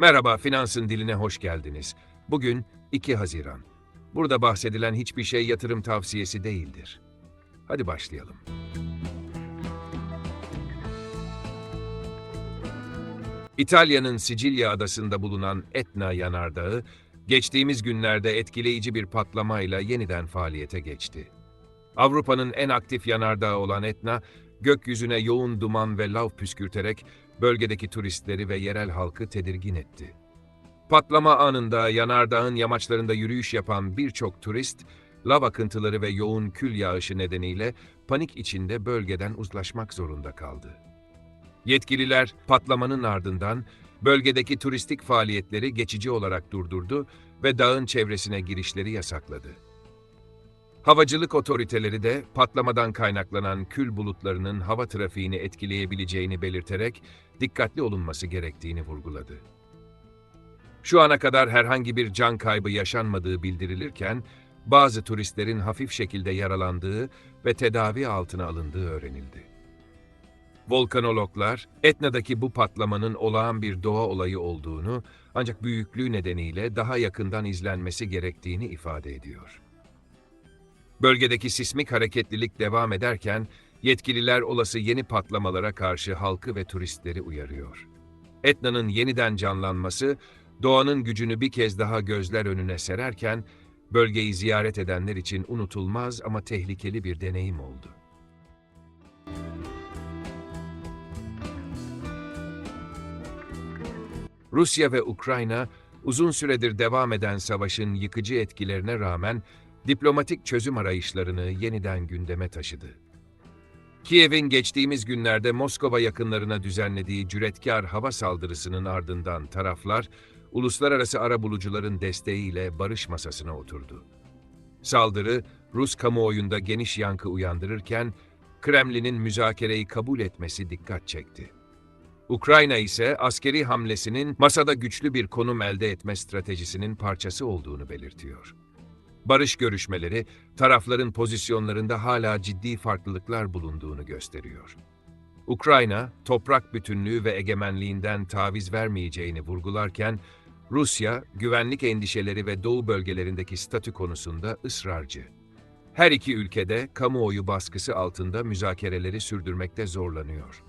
Merhaba, Finansın Diline hoş geldiniz. Bugün 2 Haziran. Burada bahsedilen hiçbir şey yatırım tavsiyesi değildir. Hadi başlayalım. İtalya'nın Sicilya adasında bulunan Etna yanardağı, geçtiğimiz günlerde etkileyici bir patlamayla yeniden faaliyete geçti. Avrupa'nın en aktif yanardağı olan Etna, gökyüzüne yoğun duman ve lav püskürterek bölgedeki turistleri ve yerel halkı tedirgin etti. Patlama anında yanardağın yamaçlarında yürüyüş yapan birçok turist, lav akıntıları ve yoğun kül yağışı nedeniyle panik içinde bölgeden uzlaşmak zorunda kaldı. Yetkililer patlamanın ardından bölgedeki turistik faaliyetleri geçici olarak durdurdu ve dağın çevresine girişleri yasakladı. Havacılık otoriteleri de patlamadan kaynaklanan kül bulutlarının hava trafiğini etkileyebileceğini belirterek dikkatli olunması gerektiğini vurguladı. Şu ana kadar herhangi bir can kaybı yaşanmadığı bildirilirken, bazı turistlerin hafif şekilde yaralandığı ve tedavi altına alındığı öğrenildi. Volkanologlar, Etna'daki bu patlamanın olağan bir doğa olayı olduğunu, ancak büyüklüğü nedeniyle daha yakından izlenmesi gerektiğini ifade ediyor. Bölgedeki sismik hareketlilik devam ederken, yetkililer olası yeni patlamalara karşı halkı ve turistleri uyarıyor. Etna'nın yeniden canlanması, doğanın gücünü bir kez daha gözler önüne sererken, bölgeyi ziyaret edenler için unutulmaz ama tehlikeli bir deneyim oldu. Rusya ve Ukrayna, uzun süredir devam eden savaşın yıkıcı etkilerine rağmen diplomatik çözüm arayışlarını yeniden gündeme taşıdı. Kiev'in geçtiğimiz günlerde Moskova yakınlarına düzenlediği cüretkar hava saldırısının ardından taraflar, uluslararası arabulucuların desteğiyle barış masasına oturdu. Saldırı, Rus kamuoyunda geniş yankı uyandırırken, Kremlin'in müzakereyi kabul etmesi dikkat çekti. Ukrayna ise askeri hamlesinin masada güçlü bir konum elde etme stratejisinin parçası olduğunu belirtiyor. Barış görüşmeleri, tarafların pozisyonlarında hala ciddi farklılıklar bulunduğunu gösteriyor. Ukrayna, toprak bütünlüğü ve egemenliğinden taviz vermeyeceğini vurgularken, Rusya, güvenlik endişeleri ve doğu bölgelerindeki statü konusunda ısrarcı. Her iki ülkede kamuoyu baskısı altında müzakereleri sürdürmekte zorlanıyor.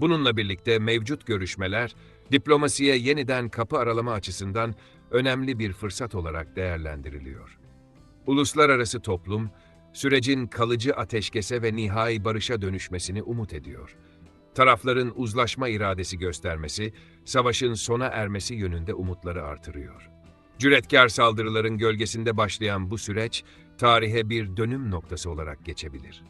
Bununla birlikte mevcut görüşmeler, diplomasiye yeniden kapı aralama açısından önemli bir fırsat olarak değerlendiriliyor. Uluslararası toplum, sürecin kalıcı ateşkese ve nihai barışa dönüşmesini umut ediyor. Tarafların uzlaşma iradesi göstermesi, savaşın sona ermesi yönünde umutları artırıyor. Cüretkar saldırıların gölgesinde başlayan bu süreç, tarihe bir dönüm noktası olarak geçebilir.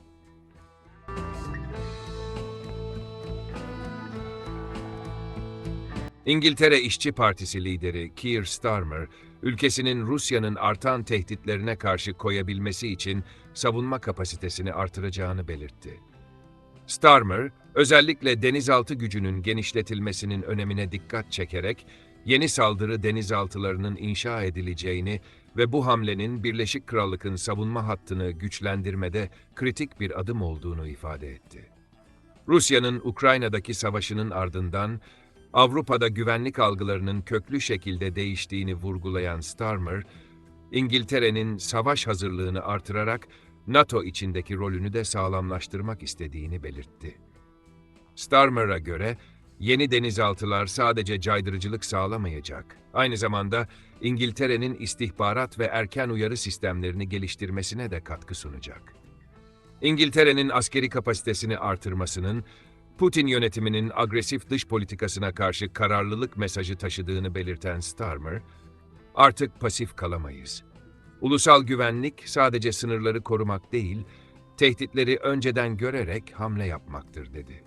İngiltere İşçi Partisi lideri Keir Starmer, ülkesinin Rusya'nın artan tehditlerine karşı koyabilmesi için savunma kapasitesini artıracağını belirtti. Starmer, özellikle denizaltı gücünün genişletilmesinin önemine dikkat çekerek, yeni saldırı denizaltılarının inşa edileceğini ve bu hamlenin Birleşik Krallık'ın savunma hattını güçlendirmede kritik bir adım olduğunu ifade etti. Rusya'nın Ukrayna'daki savaşının ardından Avrupa'da güvenlik algılarının köklü şekilde değiştiğini vurgulayan Starmer, İngiltere'nin savaş hazırlığını artırarak NATO içindeki rolünü de sağlamlaştırmak istediğini belirtti. Starmer'a göre yeni denizaltılar sadece caydırıcılık sağlamayacak, aynı zamanda İngiltere'nin istihbarat ve erken uyarı sistemlerini geliştirmesine de katkı sunacak. İngiltere'nin askeri kapasitesini artırmasının Putin yönetiminin agresif dış politikasına karşı kararlılık mesajı taşıdığını belirten Starmer, artık pasif kalamayız. Ulusal güvenlik sadece sınırları korumak değil, tehditleri önceden görerek hamle yapmaktır dedi.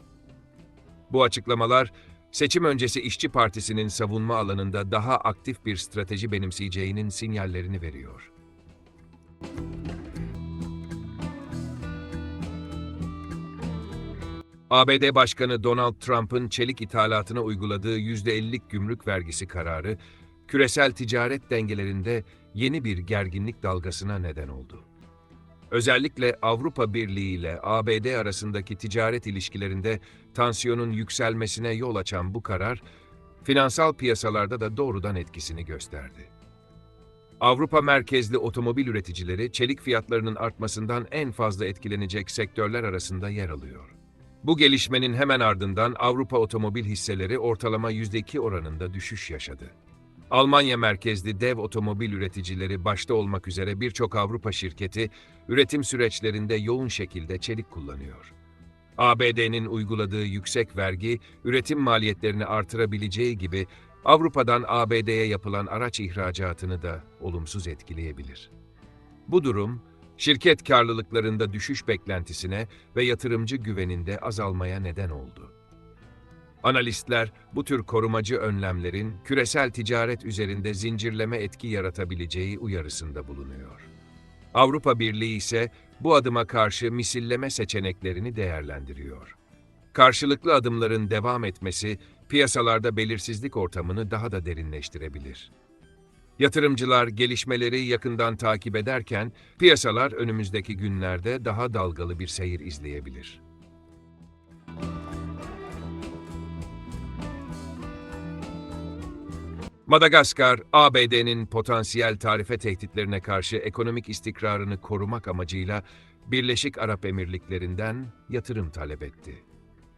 Bu açıklamalar, seçim öncesi İşçi Partisi'nin savunma alanında daha aktif bir strateji benimseyeceğinin sinyallerini veriyor. ABD Başkanı Donald Trump'ın çelik ithalatına uyguladığı %50'lik gümrük vergisi kararı, küresel ticaret dengelerinde yeni bir gerginlik dalgasına neden oldu. Özellikle Avrupa Birliği ile ABD arasındaki ticaret ilişkilerinde tansiyonun yükselmesine yol açan bu karar, finansal piyasalarda da doğrudan etkisini gösterdi. Avrupa merkezli otomobil üreticileri çelik fiyatlarının artmasından en fazla etkilenecek sektörler arasında yer alıyor. Bu gelişmenin hemen ardından Avrupa otomobil hisseleri ortalama %2 oranında düşüş yaşadı. Almanya merkezli dev otomobil üreticileri başta olmak üzere birçok Avrupa şirketi üretim süreçlerinde yoğun şekilde çelik kullanıyor. ABD'nin uyguladığı yüksek vergi, üretim maliyetlerini artırabileceği gibi Avrupa'dan ABD'ye yapılan araç ihracatını da olumsuz etkileyebilir. Bu durum, şirket karlılıklarında düşüş beklentisine ve yatırımcı güveninde azalmaya neden oldu. Analistler bu tür korumacı önlemlerin küresel ticaret üzerinde zincirleme etki yaratabileceği uyarısında bulunuyor. Avrupa Birliği ise bu adıma karşı misilleme seçeneklerini değerlendiriyor. Karşılıklı adımların devam etmesi piyasalarda belirsizlik ortamını daha da derinleştirebilir. Yatırımcılar gelişmeleri yakından takip ederken piyasalar önümüzdeki günlerde daha dalgalı bir seyir izleyebilir. Madagaskar, ABD'nin potansiyel tarife tehditlerine karşı ekonomik istikrarını korumak amacıyla Birleşik Arap Emirlikleri'nden yatırım talep etti.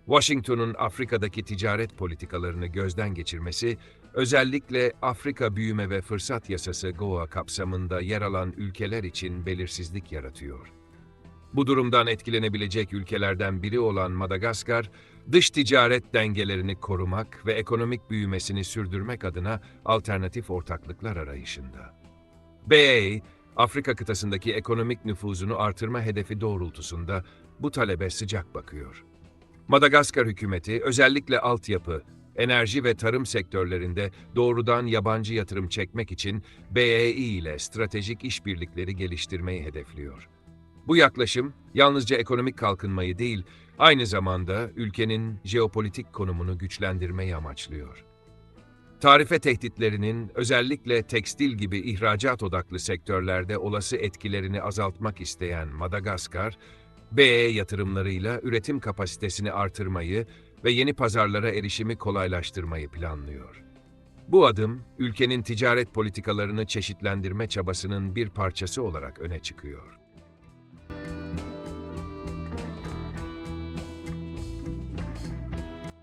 Washington'un Afrika'daki ticaret politikalarını gözden geçirmesi, özellikle Afrika Büyüme ve Fırsat Yasası GOA kapsamında yer alan ülkeler için belirsizlik yaratıyor. Bu durumdan etkilenebilecek ülkelerden biri olan Madagaskar, dış ticaret dengelerini korumak ve ekonomik büyümesini sürdürmek adına alternatif ortaklıklar arayışında. BA, Afrika kıtasındaki ekonomik nüfuzunu artırma hedefi doğrultusunda bu talebe sıcak bakıyor. Madagaskar hükümeti özellikle altyapı, enerji ve tarım sektörlerinde doğrudan yabancı yatırım çekmek için BEI ile stratejik işbirlikleri geliştirmeyi hedefliyor. Bu yaklaşım yalnızca ekonomik kalkınmayı değil, aynı zamanda ülkenin jeopolitik konumunu güçlendirmeyi amaçlıyor. Tarife tehditlerinin özellikle tekstil gibi ihracat odaklı sektörlerde olası etkilerini azaltmak isteyen Madagaskar, BE yatırımlarıyla üretim kapasitesini artırmayı ve yeni pazarlara erişimi kolaylaştırmayı planlıyor. Bu adım, ülkenin ticaret politikalarını çeşitlendirme çabasının bir parçası olarak öne çıkıyor.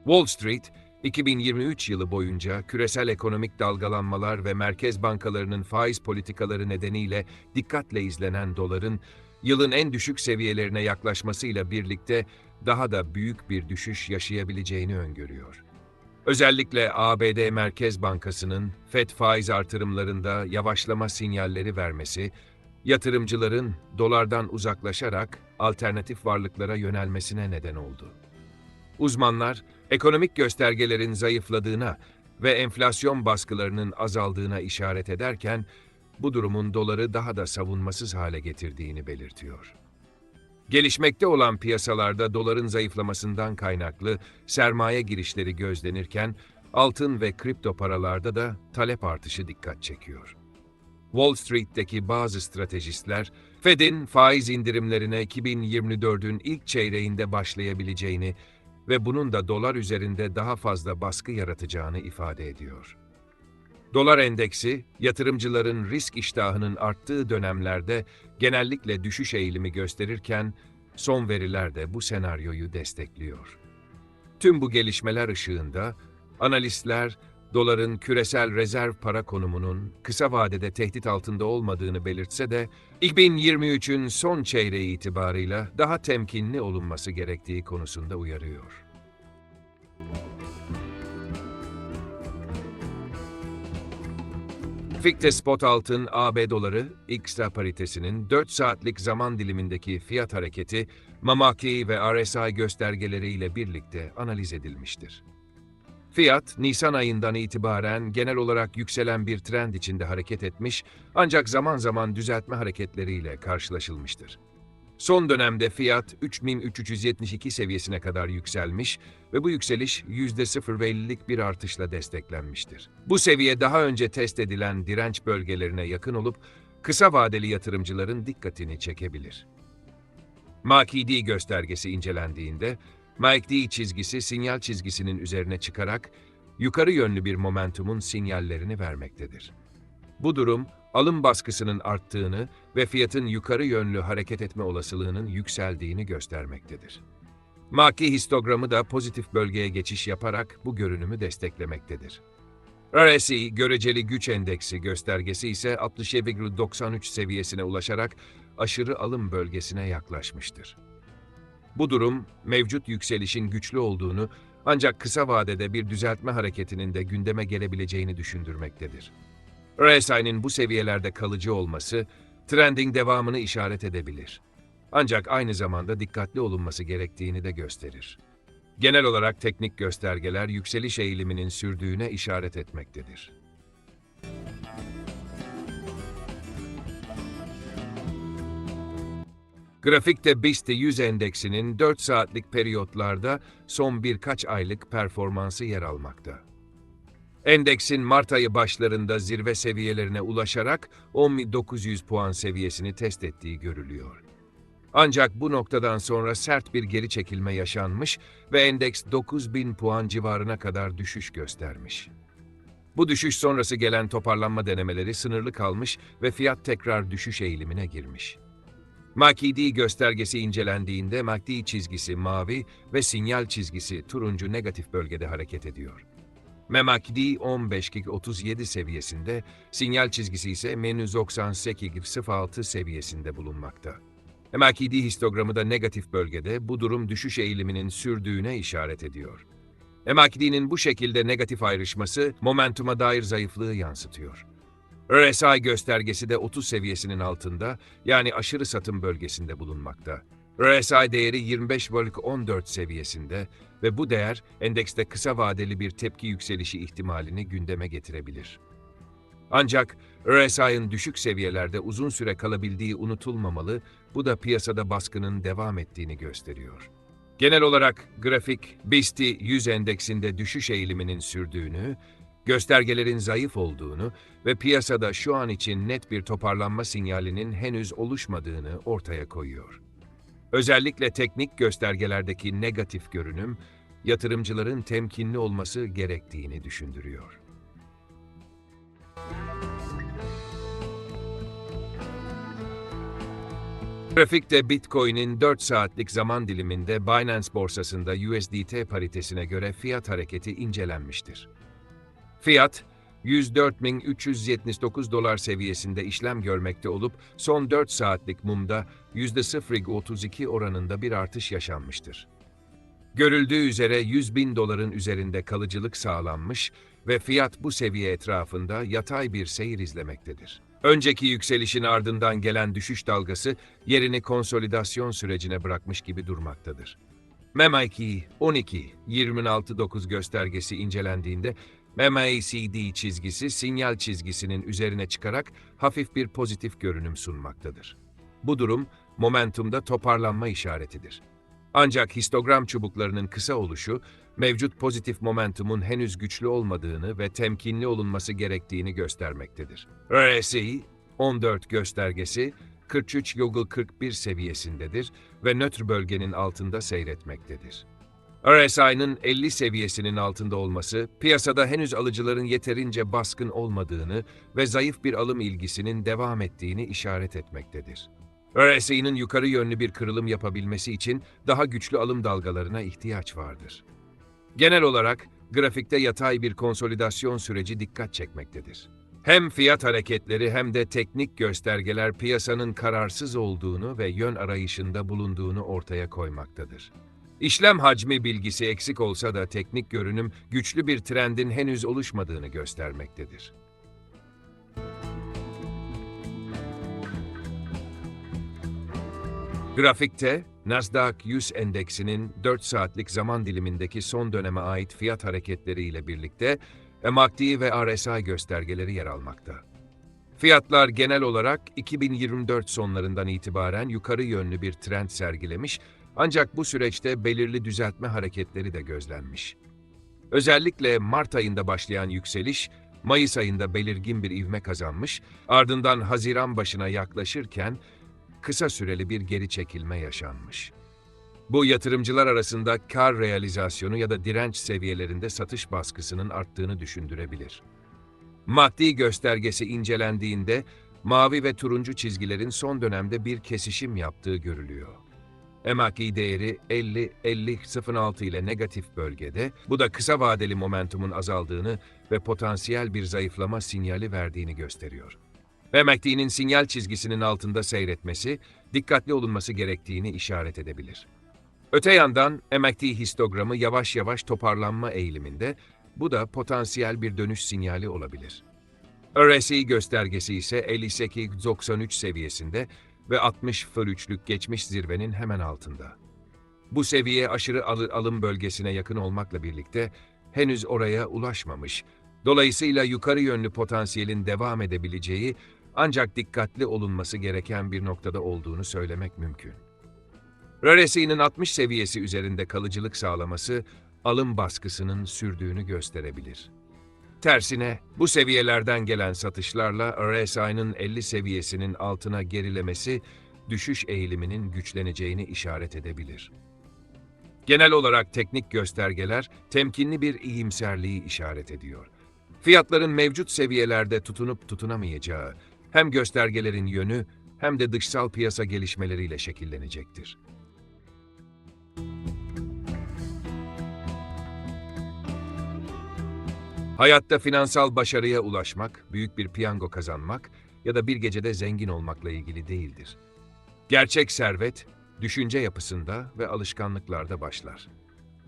Wall Street, 2023 yılı boyunca küresel ekonomik dalgalanmalar ve merkez bankalarının faiz politikaları nedeniyle dikkatle izlenen doların yılın en düşük seviyelerine yaklaşmasıyla birlikte daha da büyük bir düşüş yaşayabileceğini öngörüyor. Özellikle ABD Merkez Bankası'nın FED faiz artırımlarında yavaşlama sinyalleri vermesi, yatırımcıların dolardan uzaklaşarak alternatif varlıklara yönelmesine neden oldu. Uzmanlar, ekonomik göstergelerin zayıfladığına ve enflasyon baskılarının azaldığına işaret ederken, bu durumun doları daha da savunmasız hale getirdiğini belirtiyor. Gelişmekte olan piyasalarda doların zayıflamasından kaynaklı sermaye girişleri gözlenirken, altın ve kripto paralarda da talep artışı dikkat çekiyor. Wall Street'teki bazı stratejistler, Fed'in faiz indirimlerine 2024'ün ilk çeyreğinde başlayabileceğini ve bunun da dolar üzerinde daha fazla baskı yaratacağını ifade ediyor. Dolar endeksi, yatırımcıların risk iştahının arttığı dönemlerde genellikle düşüş eğilimi gösterirken, son veriler de bu senaryoyu destekliyor. Tüm bu gelişmeler ışığında, analistler, doların küresel rezerv para konumunun kısa vadede tehdit altında olmadığını belirtse de, 2023'ün son çeyreği itibarıyla daha temkinli olunması gerektiği konusunda uyarıyor. Fikte Spot Altın AB doları XTA paritesinin 4 saatlik zaman dilimindeki fiyat hareketi Mamaki ve RSI göstergeleriyle birlikte analiz edilmiştir. Fiyat, Nisan ayından itibaren genel olarak yükselen bir trend içinde hareket etmiş ancak zaman zaman düzeltme hareketleriyle karşılaşılmıştır. Son dönemde fiyat 3372 seviyesine kadar yükselmiş ve bu yükseliş %0,50'lik bir artışla desteklenmiştir. Bu seviye daha önce test edilen direnç bölgelerine yakın olup kısa vadeli yatırımcıların dikkatini çekebilir. MACD göstergesi incelendiğinde MACD çizgisi sinyal çizgisinin üzerine çıkarak yukarı yönlü bir momentumun sinyallerini vermektedir. Bu durum, alım baskısının arttığını ve fiyatın yukarı yönlü hareket etme olasılığının yükseldiğini göstermektedir. Maki histogramı da pozitif bölgeye geçiş yaparak bu görünümü desteklemektedir. RSI göreceli güç endeksi göstergesi ise 67,93 seviyesine ulaşarak aşırı alım bölgesine yaklaşmıştır. Bu durum mevcut yükselişin güçlü olduğunu ancak kısa vadede bir düzeltme hareketinin de gündeme gelebileceğini düşündürmektedir. RSI'nin bu seviyelerde kalıcı olması trending devamını işaret edebilir. Ancak aynı zamanda dikkatli olunması gerektiğini de gösterir. Genel olarak teknik göstergeler yükseliş eğiliminin sürdüğüne işaret etmektedir. Grafikte BIST 100 endeksinin 4 saatlik periyotlarda son birkaç aylık performansı yer almakta. Endeksin Mart ayı başlarında zirve seviyelerine ulaşarak 10.900 puan seviyesini test ettiği görülüyor. Ancak bu noktadan sonra sert bir geri çekilme yaşanmış ve endeks 9000 puan civarına kadar düşüş göstermiş. Bu düşüş sonrası gelen toparlanma denemeleri sınırlı kalmış ve fiyat tekrar düşüş eğilimine girmiş. MACD göstergesi incelendiğinde MACD çizgisi mavi ve sinyal çizgisi turuncu negatif bölgede hareket ediyor. MACD 15.37 seviyesinde, sinyal çizgisi ise menü 98.06 seviyesinde bulunmakta. MACD histogramı da negatif bölgede bu durum düşüş eğiliminin sürdüğüne işaret ediyor. MACD'nin bu şekilde negatif ayrışması momentuma dair zayıflığı yansıtıyor. RSI göstergesi de 30 seviyesinin altında yani aşırı satım bölgesinde bulunmakta. RSI değeri 25 bölü 14 seviyesinde ve bu değer endekste kısa vadeli bir tepki yükselişi ihtimalini gündeme getirebilir. Ancak RSI'ın düşük seviyelerde uzun süre kalabildiği unutulmamalı, bu da piyasada baskının devam ettiğini gösteriyor. Genel olarak grafik BIST 100 endeksinde düşüş eğiliminin sürdüğünü, göstergelerin zayıf olduğunu ve piyasada şu an için net bir toparlanma sinyalinin henüz oluşmadığını ortaya koyuyor. Özellikle teknik göstergelerdeki negatif görünüm, yatırımcıların temkinli olması gerektiğini düşündürüyor. Grafikte Bitcoin'in 4 saatlik zaman diliminde Binance borsasında USDT paritesine göre fiyat hareketi incelenmiştir. Fiyat, 104.379 dolar seviyesinde işlem görmekte olup son 4 saatlik mumda %0,32 oranında bir artış yaşanmıştır. Görüldüğü üzere 100 bin doların üzerinde kalıcılık sağlanmış ve fiyat bu seviye etrafında yatay bir seyir izlemektedir. Önceki yükselişin ardından gelen düşüş dalgası yerini konsolidasyon sürecine bırakmış gibi durmaktadır. MEMA2 12 269 göstergesi incelendiğinde MACD çizgisi sinyal çizgisinin üzerine çıkarak hafif bir pozitif görünüm sunmaktadır. Bu durum momentumda toparlanma işaretidir. Ancak histogram çubuklarının kısa oluşu, mevcut pozitif momentumun henüz güçlü olmadığını ve temkinli olunması gerektiğini göstermektedir. RSI 14 göstergesi 43,41 seviyesindedir ve nötr bölgenin altında seyretmektedir. RSI'nin 50 seviyesinin altında olması, piyasada henüz alıcıların yeterince baskın olmadığını ve zayıf bir alım ilgisinin devam ettiğini işaret etmektedir. RSI'nin yukarı yönlü bir kırılım yapabilmesi için daha güçlü alım dalgalarına ihtiyaç vardır. Genel olarak grafikte yatay bir konsolidasyon süreci dikkat çekmektedir. Hem fiyat hareketleri hem de teknik göstergeler piyasanın kararsız olduğunu ve yön arayışında bulunduğunu ortaya koymaktadır. İşlem hacmi bilgisi eksik olsa da teknik görünüm güçlü bir trendin henüz oluşmadığını göstermektedir. Grafikte Nasdaq 100 endeksinin 4 saatlik zaman dilimindeki son döneme ait fiyat hareketleriyle birlikte MACD ve RSI göstergeleri yer almakta. Fiyatlar genel olarak 2024 sonlarından itibaren yukarı yönlü bir trend sergilemiş ancak bu süreçte belirli düzeltme hareketleri de gözlenmiş. Özellikle Mart ayında başlayan yükseliş, Mayıs ayında belirgin bir ivme kazanmış, ardından Haziran başına yaklaşırken kısa süreli bir geri çekilme yaşanmış. Bu yatırımcılar arasında kar realizasyonu ya da direnç seviyelerinde satış baskısının arttığını düşündürebilir. Maddi göstergesi incelendiğinde mavi ve turuncu çizgilerin son dönemde bir kesişim yaptığı görülüyor. MACD değeri 50-50-06 ile negatif bölgede, bu da kısa vadeli momentumun azaldığını ve potansiyel bir zayıflama sinyali verdiğini gösteriyor. MACD'nin sinyal çizgisinin altında seyretmesi, dikkatli olunması gerektiğini işaret edebilir. Öte yandan MACD histogramı yavaş yavaş toparlanma eğiliminde, bu da potansiyel bir dönüş sinyali olabilir. RSI göstergesi ise 58-93 seviyesinde ve 60 fölüçlük geçmiş zirvenin hemen altında. Bu seviye aşırı alı- alım bölgesine yakın olmakla birlikte henüz oraya ulaşmamış. Dolayısıyla yukarı yönlü potansiyelin devam edebileceği ancak dikkatli olunması gereken bir noktada olduğunu söylemek mümkün. RSI'nin 60 seviyesi üzerinde kalıcılık sağlaması alım baskısının sürdüğünü gösterebilir. Tersine bu seviyelerden gelen satışlarla RSI'nin 50 seviyesinin altına gerilemesi düşüş eğiliminin güçleneceğini işaret edebilir. Genel olarak teknik göstergeler temkinli bir iyimserliği işaret ediyor. Fiyatların mevcut seviyelerde tutunup tutunamayacağı hem göstergelerin yönü hem de dışsal piyasa gelişmeleriyle şekillenecektir. Hayatta finansal başarıya ulaşmak, büyük bir piyango kazanmak ya da bir gecede zengin olmakla ilgili değildir. Gerçek servet, düşünce yapısında ve alışkanlıklarda başlar.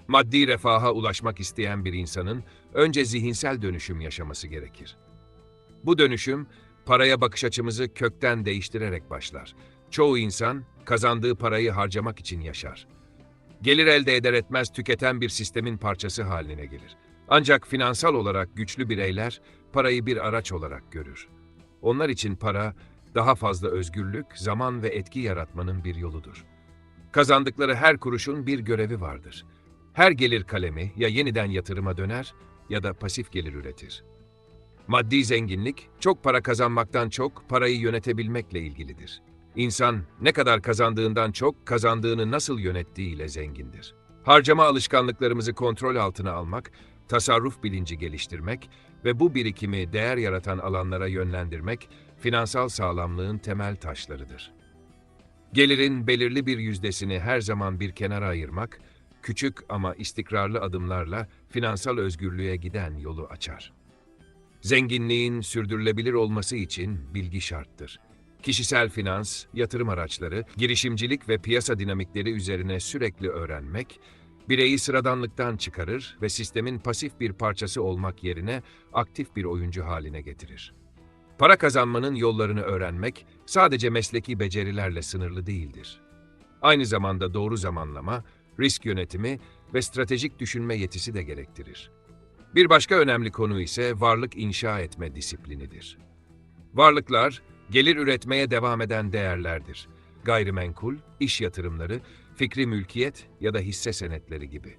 Maddi refaha ulaşmak isteyen bir insanın önce zihinsel dönüşüm yaşaması gerekir. Bu dönüşüm, paraya bakış açımızı kökten değiştirerek başlar. Çoğu insan kazandığı parayı harcamak için yaşar. Gelir elde eder etmez tüketen bir sistemin parçası haline gelir. Ancak finansal olarak güçlü bireyler parayı bir araç olarak görür. Onlar için para daha fazla özgürlük, zaman ve etki yaratmanın bir yoludur. Kazandıkları her kuruşun bir görevi vardır. Her gelir kalemi ya yeniden yatırıma döner ya da pasif gelir üretir. Maddi zenginlik, çok para kazanmaktan çok parayı yönetebilmekle ilgilidir. İnsan ne kadar kazandığından çok kazandığını nasıl yönettiğiyle zengindir. Harcama alışkanlıklarımızı kontrol altına almak, tasarruf bilinci geliştirmek ve bu birikimi değer yaratan alanlara yönlendirmek finansal sağlamlığın temel taşlarıdır. Gelirin belirli bir yüzdesini her zaman bir kenara ayırmak, küçük ama istikrarlı adımlarla finansal özgürlüğe giden yolu açar. Zenginliğin sürdürülebilir olması için bilgi şarttır. Kişisel finans, yatırım araçları, girişimcilik ve piyasa dinamikleri üzerine sürekli öğrenmek, bireyi sıradanlıktan çıkarır ve sistemin pasif bir parçası olmak yerine aktif bir oyuncu haline getirir. Para kazanmanın yollarını öğrenmek sadece mesleki becerilerle sınırlı değildir. Aynı zamanda doğru zamanlama, risk yönetimi ve stratejik düşünme yetisi de gerektirir. Bir başka önemli konu ise varlık inşa etme disiplinidir. Varlıklar, gelir üretmeye devam eden değerlerdir. Gayrimenkul, iş yatırımları, fikri mülkiyet ya da hisse senetleri gibi.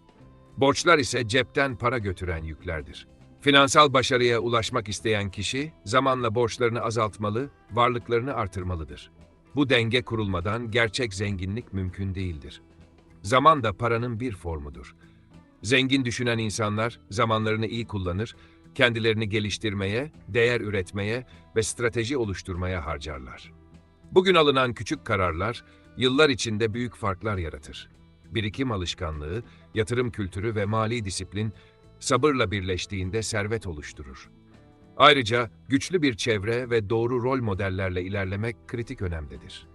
Borçlar ise cepten para götüren yüklerdir. Finansal başarıya ulaşmak isteyen kişi zamanla borçlarını azaltmalı, varlıklarını artırmalıdır. Bu denge kurulmadan gerçek zenginlik mümkün değildir. Zaman da paranın bir formudur. Zengin düşünen insanlar zamanlarını iyi kullanır, kendilerini geliştirmeye, değer üretmeye ve strateji oluşturmaya harcarlar. Bugün alınan küçük kararlar yıllar içinde büyük farklar yaratır. Birikim alışkanlığı, yatırım kültürü ve mali disiplin sabırla birleştiğinde servet oluşturur. Ayrıca güçlü bir çevre ve doğru rol modellerle ilerlemek kritik önemdedir.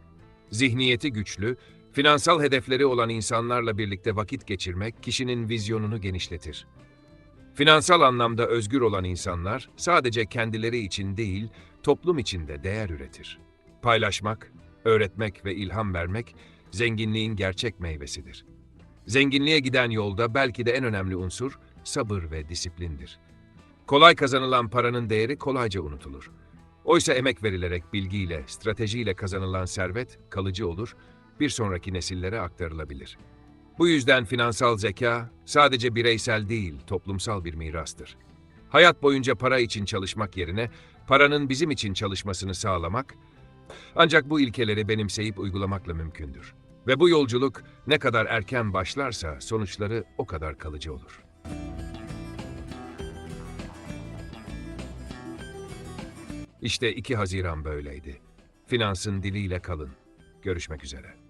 Zihniyeti güçlü, finansal hedefleri olan insanlarla birlikte vakit geçirmek kişinin vizyonunu genişletir. Finansal anlamda özgür olan insanlar sadece kendileri için değil, toplum için de değer üretir. Paylaşmak, öğretmek ve ilham vermek zenginliğin gerçek meyvesidir. Zenginliğe giden yolda belki de en önemli unsur sabır ve disiplindir. Kolay kazanılan paranın değeri kolayca unutulur. Oysa emek verilerek bilgiyle, stratejiyle kazanılan servet kalıcı olur, bir sonraki nesillere aktarılabilir. Bu yüzden finansal zeka sadece bireysel değil, toplumsal bir mirastır. Hayat boyunca para için çalışmak yerine paranın bizim için çalışmasını sağlamak ancak bu ilkeleri benimseyip uygulamakla mümkündür. Ve bu yolculuk ne kadar erken başlarsa sonuçları o kadar kalıcı olur. İşte 2 Haziran böyleydi. Finansın diliyle kalın. Görüşmek üzere.